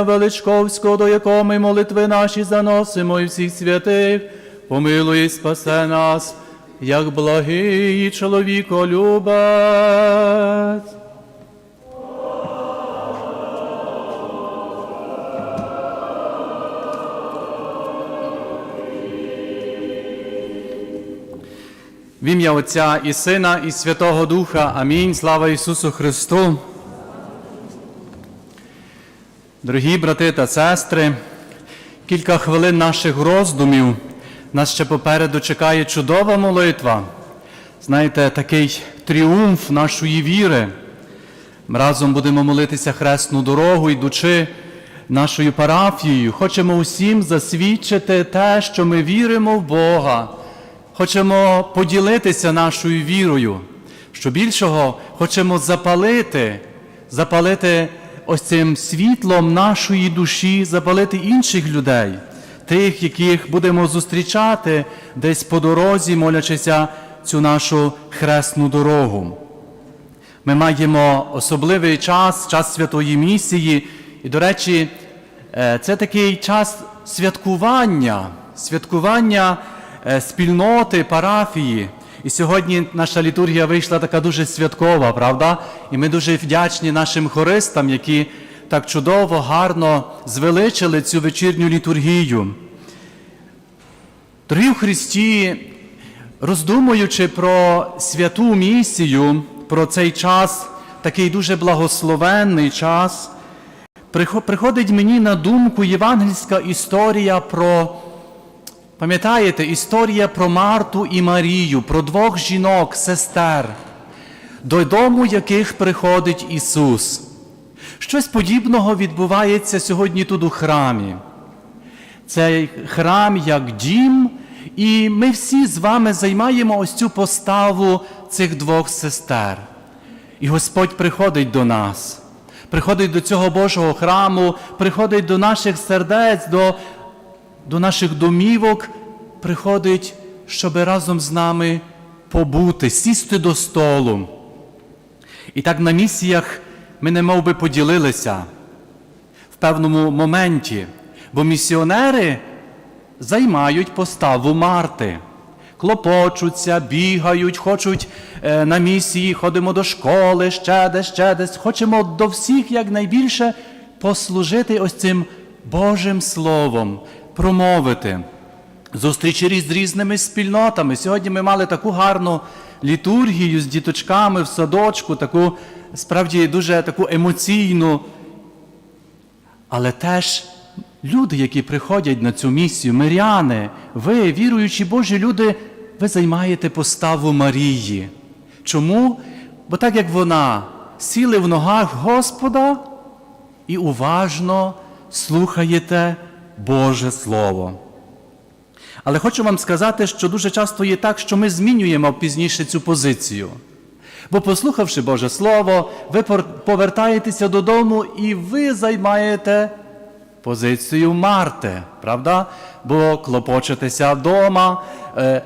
Величковського, до якого ми молитви наші заносимо і всіх святих, помилуй і спасе нас, як благий чоловіколюбець. В ім'я Отця і Сина, і Святого Духа. Амінь. Слава Ісусу Христу. Дорогі брати та сестри, кілька хвилин наших роздумів. Нас ще попереду чекає чудова молитва. Знаєте, такий тріумф нашої віри. Ми разом будемо молитися хресну дорогу, йдучи нашою парафією. Хочемо усім засвідчити те, що ми віримо в Бога. Хочемо поділитися нашою вірою. Що більшого хочемо запалити, запалити ось цим світлом нашої душі, запалити інших людей, тих, яких будемо зустрічати десь по дорозі, молячися цю нашу хресну дорогу. Ми маємо особливий час, час святої місії. І, до речі, е, це такий час святкування, святкування е, спільноти, парафії. І сьогодні наша літургія вийшла така дуже святкова, правда? І ми дуже вдячні нашим хористам, які так чудово, гарно звеличили цю вечірню літургію. Дорогі в Христі, роздумуючи про святу місію, про цей час, такий дуже благословенний час, приходить мені на думку євангельська історія про, пам'ятаєте, історія про Марту і Марію, про двох жінок, сестер, додому яких приходить Ісус. Щось подібного відбувається сьогодні тут у храмі. Цей храм як дім, і ми всі з вами займаємо ось цю поставу цих двох сестер. І Господь приходить до нас, приходить до цього Божого храму, приходить до наших сердець, до, до наших домівок, приходить, щоб разом з нами побути, сісти до столу. І так на місіях ми не мов би поділилися в певному моменті, бо місіонери займають поставу Марти. Клопочуться, бігають, хочуть е, на місії, ходимо до школи, ще десь, ще десь. Хочемо до всіх якнайбільше послужити ось цим Божим Словом, промовити. Зустрічі з різними спільнотами. Сьогодні ми мали таку гарну літургію з діточками в садочку, таку справді дуже таку емоційну. Але теж люди, які приходять на цю місію, миряни, ви, віруючі Божі люди, ви займаєте поставу Марії. Чому? Бо так як вона сіли в ногах Господа і уважно слухаєте Боже Слово. Але хочу вам сказати, що дуже часто є так, що ми змінюємо пізніше цю позицію. Бо, послухавши Боже Слово, ви повертаєтеся додому і ви займаєте позицію Марти, правда? Бо клопочетеся вдома. Е,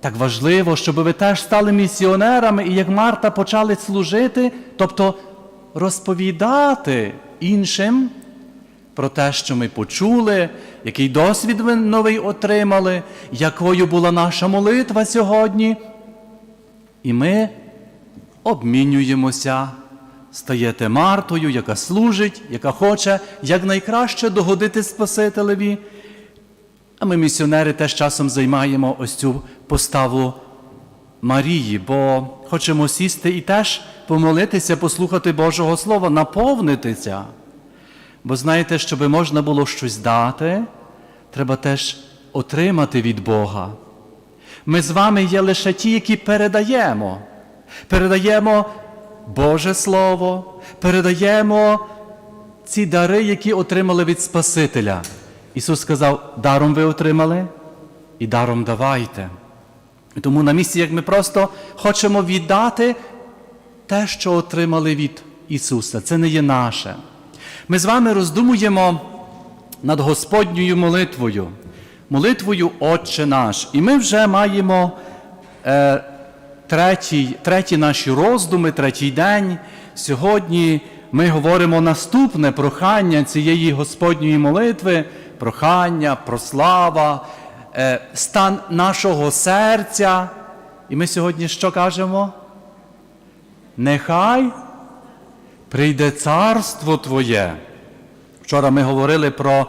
так важливо, щоб ви теж стали місіонерами і як Марта почали служити, тобто розповідати іншим про те, що ми почули, який досвід ми новий отримали, якою була наша молитва сьогодні. І ми обмінюємося, стаєте Мартою, яка служить, яка хоче якнайкраще догодити Спасителеві. А ми, місіонери, теж часом займаємо ось цю поставу Марії, бо хочемо сісти і теж помолитися, послухати Божого Слова, наповнитися. Бо знаєте, щоб можна було щось дати, треба теж отримати від Бога. Ми з вами є лише ті, які передаємо. Передаємо Боже Слово, передаємо ці дари, які отримали від Спасителя. Ісус сказав, даром ви отримали і даром давайте. Тому на місці, як ми просто хочемо віддати те, що отримали від Ісуса. Це не є наше. Ми з вами роздумуємо над Господньою молитвою, молитвою Отче наш. І ми вже маємо е, третій, треті наші роздуми, третій день. Сьогодні ми говоримо наступне прохання цієї Господньої молитви, прохання, прослава, е, стан нашого серця. І ми сьогодні що кажемо? Нехай прийде царство Твоє. Вчора ми говорили про,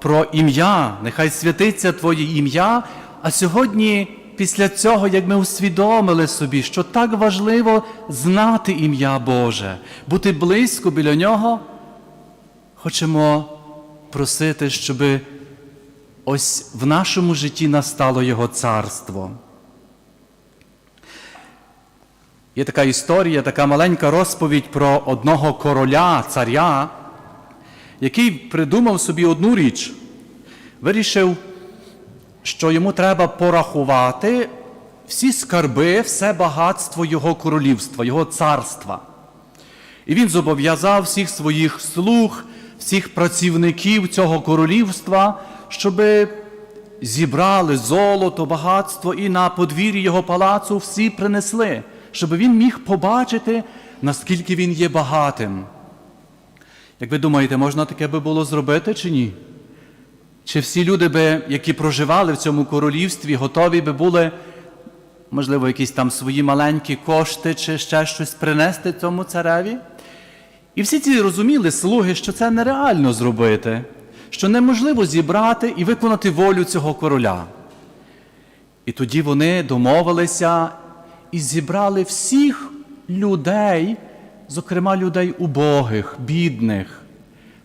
про ім'я, нехай святиться Твоє ім'я, а сьогодні, після цього, як ми усвідомили собі, що так важливо знати ім'я Боже, бути близько біля Нього, хочемо просити, щоб ось в нашому житті настало Його царство. Є така історія, така маленька розповідь про одного короля, царя, який придумав собі одну річ. Вирішив, що йому треба порахувати всі скарби, все багатство його королівства, його царства. І він зобов'язав всіх своїх слуг, всіх працівників цього королівства, щоб зібрали золото, багатство і на подвір'ї його палацу всі принесли, щоб він міг побачити, наскільки він є багатим. Як ви думаєте, можна таке би було зробити чи ні? Чи всі люди, би, які проживали в цьому королівстві, готові би були, можливо, якісь там свої маленькі кошти чи ще щось принести цьому цареві? І всі ці розуміли слуги, що це нереально зробити, що неможливо зібрати і виконати волю цього короля. І тоді вони домовилися і зібрали всіх людей, зокрема людей убогих, бідних,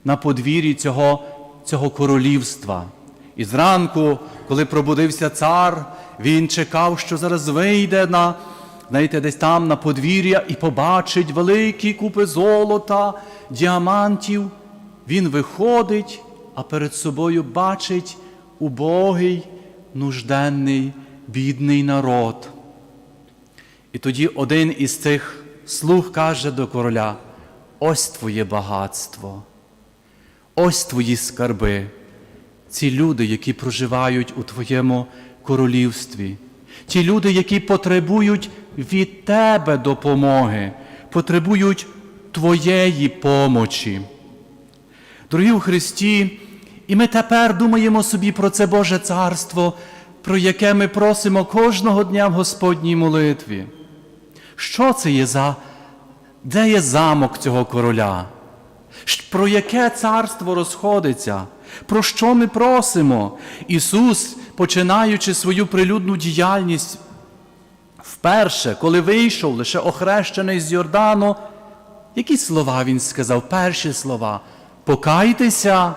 на подвір'ї цього, цього королівства. І зранку, коли пробудився цар, він чекав, що зараз вийде на, знаєте, десь там на подвір'я і побачить великі купи золота, діамантів. Він виходить, а перед собою бачить убогий, нужденний, бідний народ. І тоді один із цих слуг каже до короля: ось твоє багатство, ось твої скарби, ці люди, які проживають у твоєму королівстві, ті люди, які потребують від тебе допомоги, потребують твоєї помочі. Дорогі у Христі, і ми тепер думаємо собі про це Боже Царство, про яке ми просимо кожного дня в Господній молитві. Що це є за, де є замок цього короля? Про яке царство розходиться? Про що ми просимо? Ісус, починаючи свою прилюдну діяльність, вперше, коли вийшов, лише охрещений з Йордану, які слова Він сказав? Перші слова. Покайтеся,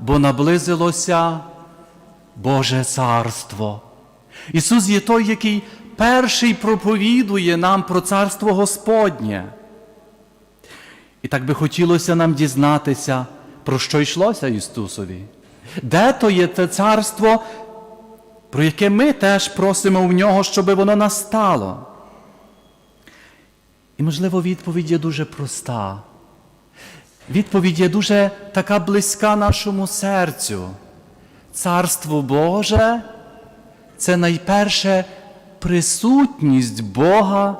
бо наблизилося Боже царство. Ісус є той, який перший проповідує нам про царство Господнє. І так би хотілося нам дізнатися, про що йшлося Ісусові. Де то є те царство, про яке ми теж просимо в нього, щоб воно настало? І, можливо, відповідь є дуже проста. Відповідь є дуже така близька нашому серцю. Царство Боже це найперше присутність Бога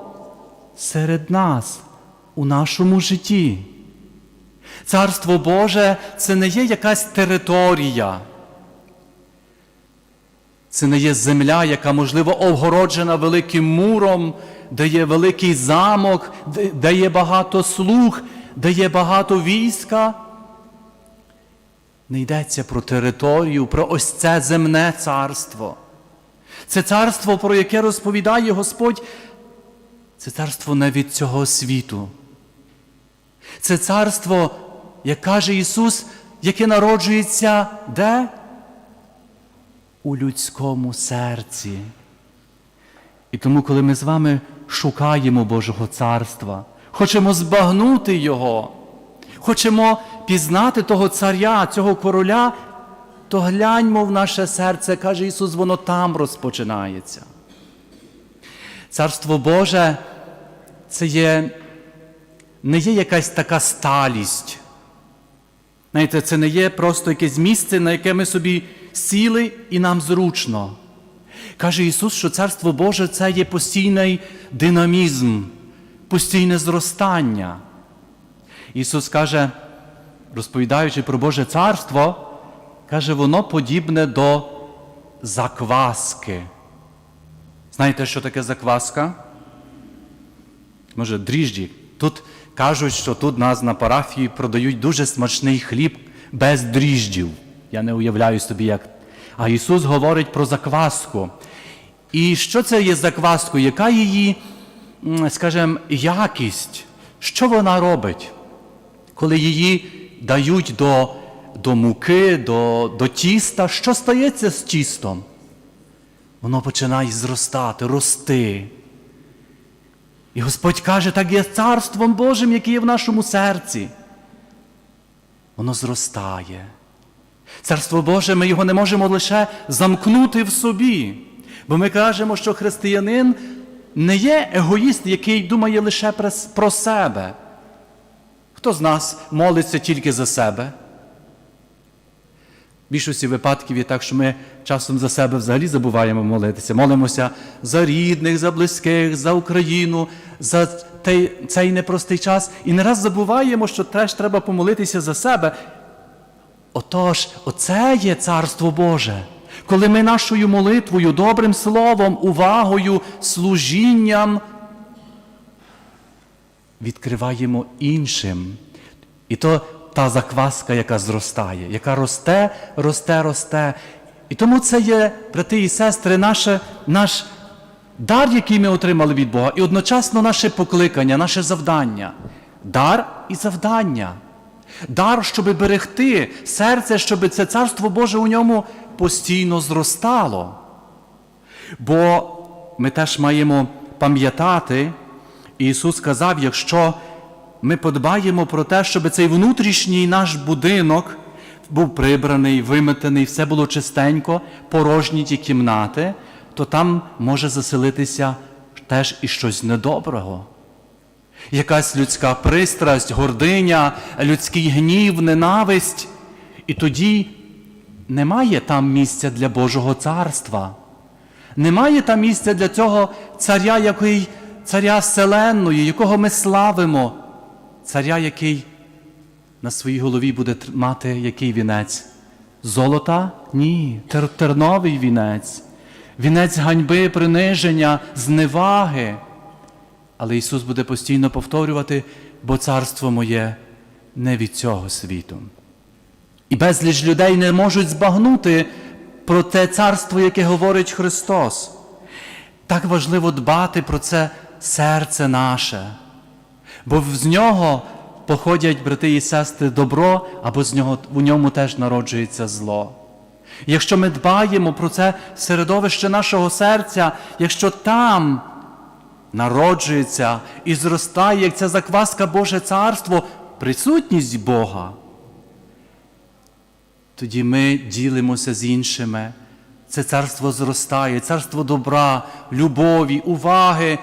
серед нас у нашому житті. Царство Боже це не є якась територія. Це не є земля, яка, можливо, огороджена великим муром, де є великий замок, де- є багато слуг, де є багато війська. Не йдеться про територію, про ось це земне царство. Це царство, про яке розповідає Господь, це царство не від цього світу. Це царство, як каже Ісус, яке народжується де? У людському серці. І тому, коли ми з вами шукаємо Божого царства, хочемо збагнути Його, хочемо пізнати того царя, цього короля, то гляньмо в наше серце, каже Ісус, воно там розпочинається. Царство Боже це є, не є якась така сталість. Знаєте, це не є просто якесь місце, на яке ми собі сіли і нам зручно. Каже Ісус, що Царство Боже це є постійний динамізм, постійне зростання. Ісус каже, розповідаючи про Боже Царство, каже, воно подібне до закваски. Знаєте, що таке закваска? Може, дріжджі. Тут кажуть, що тут нас на парафії продають дуже смачний хліб без дріжджів. Я не уявляю собі, як. А Ісус говорить про закваску. І що це є закваскою? Яка її, скажімо, якість? Що вона робить? Коли її дають до, до муки, до, до тіста, що стається з тістом? Воно починає зростати, рости. І Господь каже, так є царством Божим, яке є в нашому серці. Воно зростає. Царство Боже, ми його не можемо лише замкнути в собі. Бо ми кажемо, що християнин не є егоїст, який думає лише про себе. Хто з нас молиться тільки за себе? Більшості випадків є так, що ми часом за себе взагалі забуваємо молитися. Молимося за рідних, за близьких, за Україну, за цей непростий час. І не раз забуваємо, що теж треба помолитися за себе. Отож, оце є Царство Боже. Коли ми нашою молитвою, добрим словом, увагою, служінням відкриваємо іншим. І то та закваска, яка зростає, яка росте, росте, росте. І тому це є, брати і сестри, наше, наш дар, який ми отримали від Бога, і одночасно наше покликання, наше завдання. Дар і завдання. Дар, щоб берегти серце, щоб це царство Боже у ньому постійно зростало. Бо ми теж маємо пам'ятати, Ісус сказав, якщо ми подбаємо про те, щоб цей внутрішній наш будинок був прибраний, виметений, все було чистенько, порожні ті кімнати, то там може заселитися теж і щось недоброго. Якась людська пристрасть, гординя, людський гнів, ненависть. І тоді немає там місця для Божого царства. Немає там місця для цього царя, який, царя Вселенної, якого ми славимо, царя, який на своїй голові буде мати який вінець? Золота? Ні, тер- терновий вінець, вінець ганьби, приниження, зневаги. Але Ісус буде постійно повторювати, бо царство моє не від цього світу. І безліч людей не можуть збагнути про те царство, яке говорить Христос. Так важливо дбати про це серце наше, бо з нього походять брати і сестри добро, або з нього, у ньому теж народжується зло. Якщо ми дбаємо про це середовище нашого серця, якщо там народжується і зростає, як ця закваска Боже Царство, присутність Бога, тоді ми ділимося з іншими. Це царство зростає, царство добра, любові, уваги.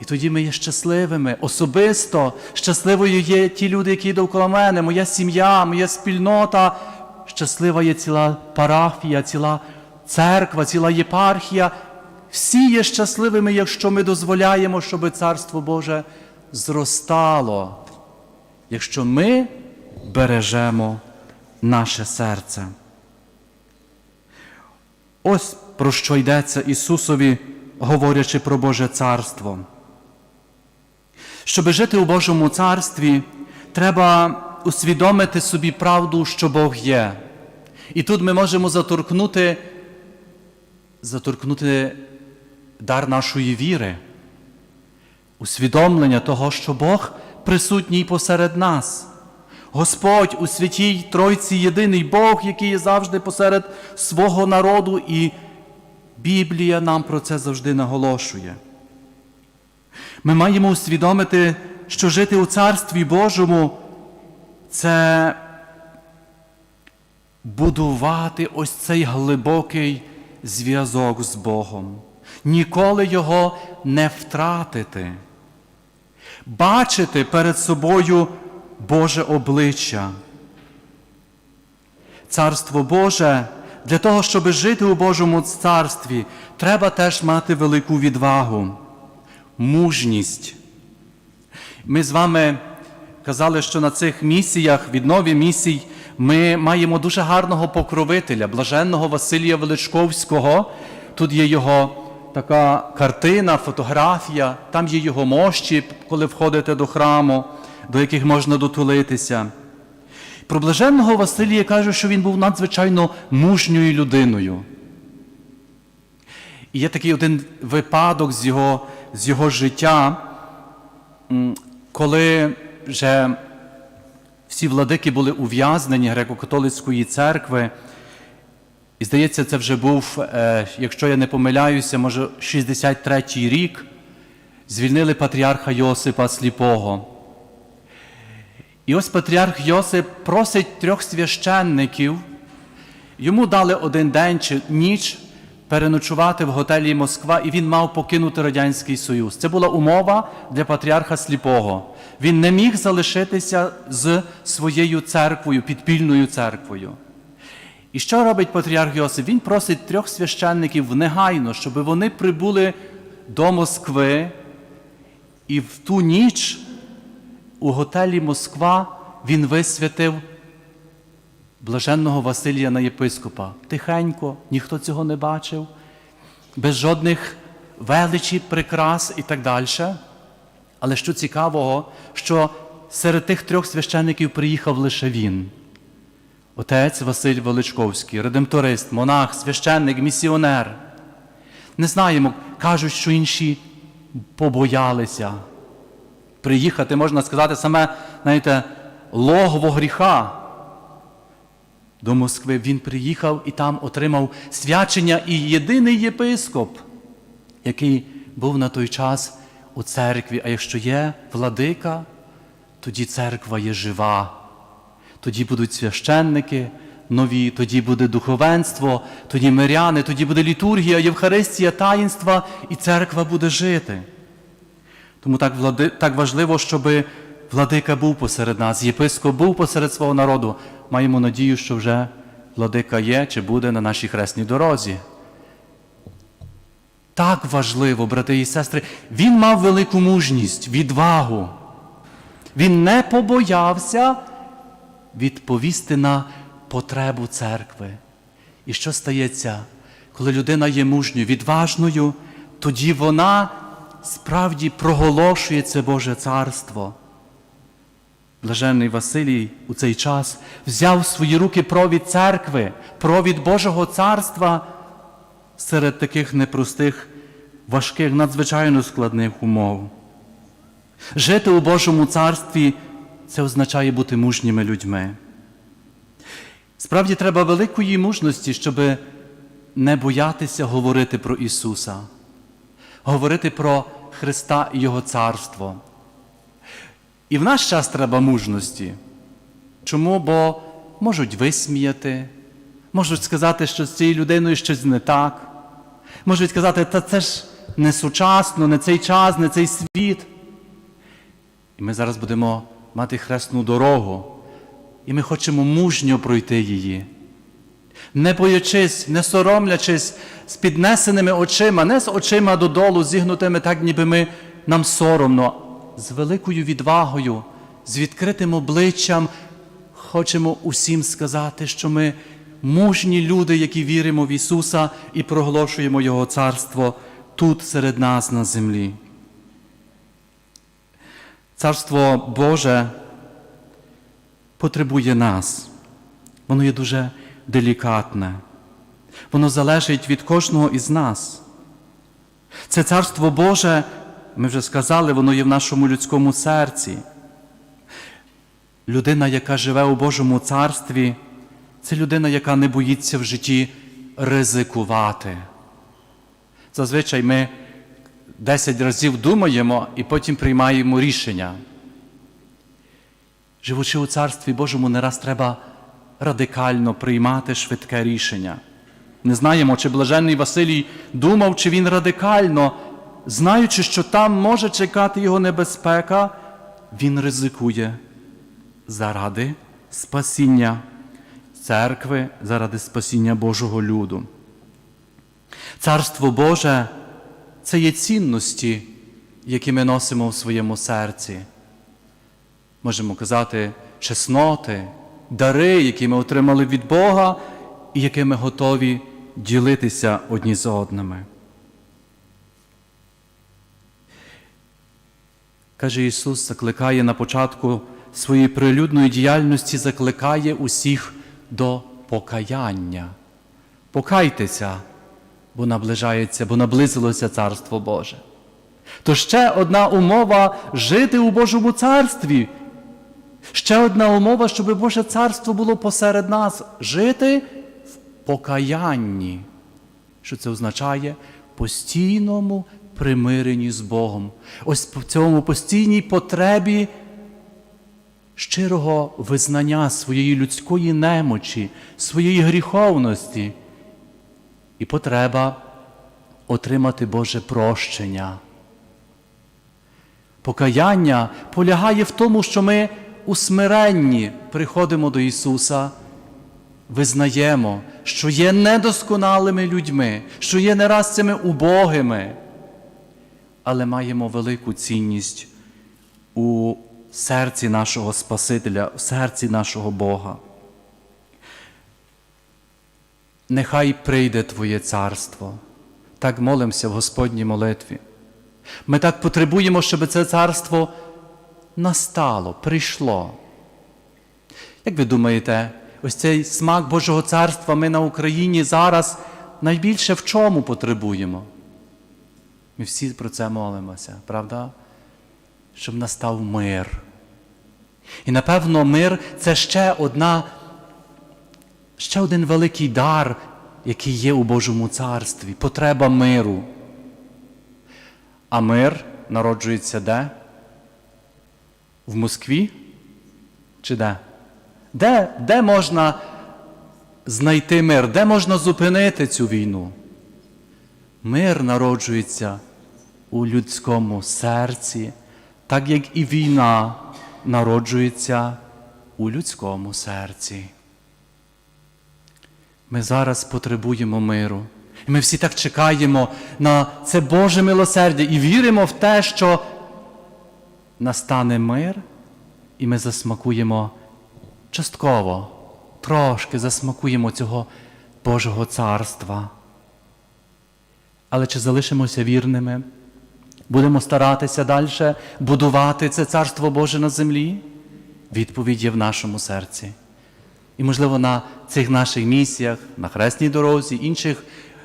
І тоді ми є щасливими. Особисто щасливою є ті люди, які довкола мене, моя сім'я, моя спільнота. Щаслива є ціла парафія, ціла церква, ціла єпархія. Всі є щасливими, якщо ми дозволяємо, щоб Царство Боже зростало, якщо ми бережемо наше серце. Ось про що йдеться Ісусові, говорячи про Боже Царство. Щоб жити у Божому царстві, треба усвідомити собі правду, що Бог є. І тут ми можемо заторкнути, заторкнути дар нашої віри, усвідомлення того, що Бог присутній посеред нас. Господь у святій Тройці єдиний Бог, який є завжди посеред свого народу, і Біблія нам про це завжди наголошує. Ми маємо усвідомити, що жити у Царстві Божому це будувати ось цей глибокий зв'язок з Богом, ніколи його не втратити, бачити перед собою Боже обличчя. Царство Боже, для того, щоб жити у Божому царстві, треба теж мати велику відвагу, мужність. Ми з вами казали, що на цих місіях, віднові місій, ми маємо дуже гарного покровителя, блаженного Василія Величковського. Тут є його така картина, фотографія, там є його мощі, коли входите до храму, до яких можна дотулитися. Про блаженного Василія кажуть, що він був надзвичайно мужньою людиною. І є такий один випадок з його, з його життя, коли вже всі владики були ув'язнені греко-католицької церкви. І здається, це вже був, е, якщо я не помиляюся, може 63-й рік, звільнили патріарха Йосипа Сліпого. І ось патріарх Йосип просить трьох священників, йому дали один день чи ніч переночувати в готелі Москва, і він мав покинути Радянський Союз. Це була умова для патріарха Сліпого. Він не міг залишитися з своєю церквою, підпільною церквою. І що робить патріарх Йосип? Він просить трьох священників негайно, щоб вони прибули до Москви, і в ту ніч у готелі Москва він висвятив блаженного Василія на єпископа. Тихенько, ніхто цього не бачив, без жодних величі, прикрас і так далі. Але що цікавого, що серед тих трьох священників приїхав лише він. Отець Василь Величковський, редемторист, монах, священник, місіонер. Не знаємо, кажуть, що інші побоялися. Приїхати, можна сказати, саме, знаєте, логово гріха. До Москви він приїхав і там отримав свячення і єдиний єпископ, який був на той час у церкві. А якщо є владика, тоді церква є жива. Тоді будуть священники нові, тоді буде духовенство, тоді миряни, тоді буде літургія, Євхаристія, таїнства, і церква буде жити. Тому так, влади, так важливо, щоб владика був посеред нас, єпископ був посеред свого народу. Маємо надію, що вже владика є чи буде на нашій хресній дорозі. Так важливо, брати і сестри, він мав велику мужність, відвагу. Він не побоявся відповісти на потребу церкви. І що стається, коли людина є мужньою, відважною, тоді вона справді проголошує це Боже царство. Блаженний Василій у цей час взяв в свої руки провід церкви, провід Божого царства серед таких непростих, важких, надзвичайно складних умов. Жити у Божому царстві це означає бути мужніми людьми. Справді треба великої мужності, щоб не боятися говорити про Ісуса, говорити про Христа і Його царство. І в наш час треба мужності. Чому? Бо можуть висміяти, можуть сказати, що з цією людиною щось не так. Можуть сказати, та це ж не сучасно, не цей час, не цей світ. І ми зараз будемо мати хресну дорогу, і ми хочемо мужньо пройти її. Не боячись, не соромлячись з піднесеними очима, не з очима додолу, зігнутими так, ніби ми нам соромно, з великою відвагою, з відкритим обличчям хочемо усім сказати, що ми мужні люди, які віримо в Ісуса і проголошуємо Його царство тут серед нас на землі. Царство Боже потребує нас. Воно є дуже делікатне. Воно залежить від кожного із нас. Це царство Боже, ми вже сказали, воно є в нашому людському серці. Людина, яка живе у Божому царстві, це людина, яка не боїться в житті ризикувати. Зазвичай ми десять разів думаємо і потім приймаємо рішення. Живучи у Царстві Божому, не раз треба радикально приймати швидке рішення. Не знаємо, чи блаженний Василій думав, чи він радикально, знаючи, що там може чекати його небезпека, він ризикує заради спасіння церкви, заради спасіння Божого люду. Царство Боже це є цінності, які ми носимо в своєму серці. можемо казати, чесноти, дари, які ми отримали від Бога і якими готові ділитися одні з одними. Каже Ісус, закликає на початку своєї прилюдної діяльності, закликає усіх до покаяння. Покайтеся, бо наближається, бо наблизилося Царство Боже. То ще одна умова жити у Божому царстві. Ще одна умова, щоб Боже царство було посеред нас жити в покаянні. Що це означає? Постійному примиренні з Богом. Ось в цьому постійній потребі щирого визнання своєї людської немочі, своєї гріховності і потреба отримати Боже прощення. Покаяння полягає в тому, що ми у смиренні приходимо до Ісуса, визнаємо, що є недосконалими людьми, що є не раз цими убогими, але маємо велику цінність у серці нашого Спасителя, в серці нашого Бога. Нехай прийде Твоє царство. Так молимося в Господній молитві. Ми так потребуємо, щоб це царство настало, прийшло. Як ви думаєте, ось цей смак Божого царства ми на Україні зараз найбільше в чому потребуємо? Ми всі про це молимося, правда? Щоб настав мир. І напевно, мир це ще одна, ще один великий дар, який є у Божому царстві, потреба миру. А мир народжується де? В Москві? Чи де? Де, де можна знайти мир? Де можна зупинити цю війну? Мир народжується у людському серці, так як і війна народжується у людському серці. Ми зараз потребуємо миру. І ми всі так чекаємо на це Боже милосердя і віримо в те, що настане мир, і ми засмакуємо частково, трошки засмакуємо цього Божого царства. Але чи залишимося вірними? Будемо старатися далі будувати це Царство Боже на землі? Відповідь є в нашому серці. І, можливо, на цих наших місіях, на хресній дорозі, інших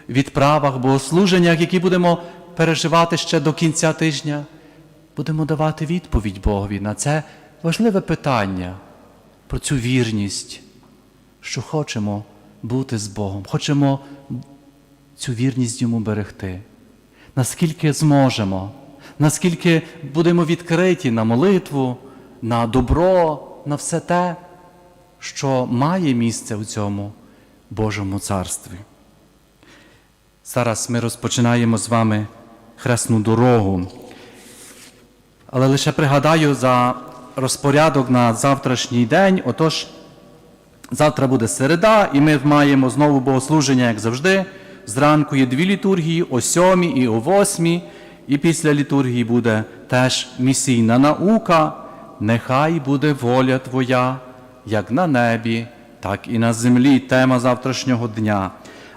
відправах, богослуженнях, які будемо переживати ще до кінця тижня, будемо давати відповідь Богові на це важливе питання про цю вірність, що хочемо бути з Богом, хочемо цю вірність йому берегти. Наскільки зможемо, наскільки будемо відкриті на молитву, на добро, на все те, що має місце у цьому Божому царстві. Зараз ми розпочинаємо з вами хресну дорогу. Але лише пригадаю за розпорядок на завтрашній день. Отож, завтра буде середа, і ми маємо знову богослуження, як завжди. Зранку є дві літургії, о сьомій і о восьмій. І після літургії буде теж місійна наука. Нехай буде воля Твоя, як на небі, так і на землі. Тема завтрашнього дня.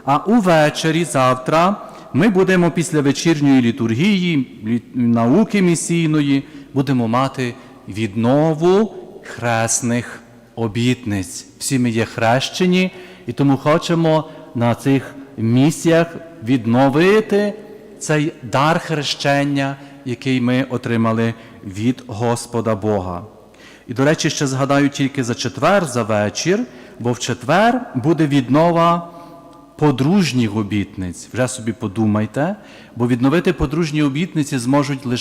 А увечері завтра ми будемо після вечірньої літургії, науки місійної, будемо мати віднову хресних обітниць. Всі ми є хрещені, і тому хочемо на цих місіях відновити цей дар хрещення, який ми отримали від Господа Бога. І, до речі, ще згадаю тільки за четвер, за вечір, бо в четвер буде віднова подружніх обітниць. Вже собі подумайте, бо відновити подружні обітниці зможуть лише